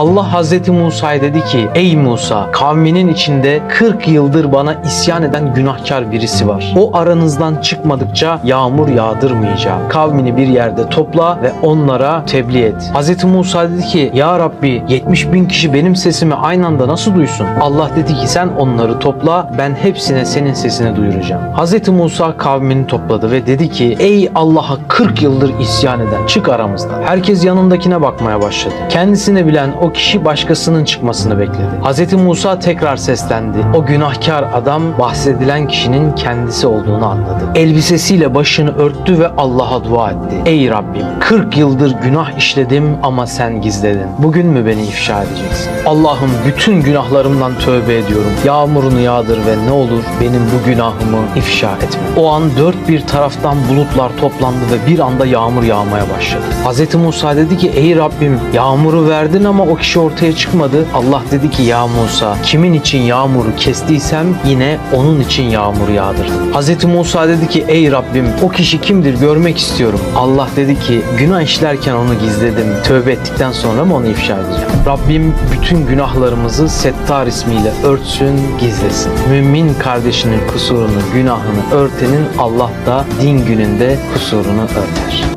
Allah Hazreti Musa'ya dedi ki ey Musa kavminin içinde 40 yıldır bana isyan eden günahkar birisi var. O aranızdan çıkmadıkça yağmur yağdırmayacağım. Kavmini bir yerde topla ve onlara tebliğ et. Hazreti Musa dedi ki ya Rabbi 70 bin kişi benim sesimi aynı anda nasıl duysun? Allah dedi ki sen onları topla ben hepsine senin sesini duyuracağım. Hazreti Musa kavmini topladı ve dedi ki ey Allah'a 40 yıldır isyan eden çık aramızdan. Herkes yanındakine bakmaya başladı. Kendisini bilen o kişi başkasının çıkmasını bekledi. Hazreti Musa tekrar seslendi. O günahkar adam bahsedilen kişinin kendisi olduğunu anladı. Elbisesiyle başını örttü ve Allah'a dua etti. Ey Rabbim 40 yıldır günah işledim ama sen gizledin. Bugün mü beni ifşa edeceksin? Allah'ım bütün günahlarımdan tövbe ediyorum. Yağmurunu yağdır ve ne olur benim bu günahımı ifşa etme. O an dört bir taraftan bulutlar toplandı ve bir anda yağmur yağmaya başladı. Hz. Musa dedi ki ey Rabbim yağmuru verdin ama o kişi ortaya çıkmadı. Allah dedi ki ya Musa kimin için yağmuru kestiysem yine onun için yağmur yağdırdım. Hz. Musa dedi ki ey Rabbim o kişi kimdir görmek istiyorum. Allah dedi ki günah işlerken onu gizledim. Tövbe ettikten sonra mı onu ifşa edeceğim? Rabbim bütün günahlarımızı Settar ismiyle örtsün, gizlesin. Mümin kardeşinin kusurunu, günahını örtenin Allah da din gününde kusurunu örter.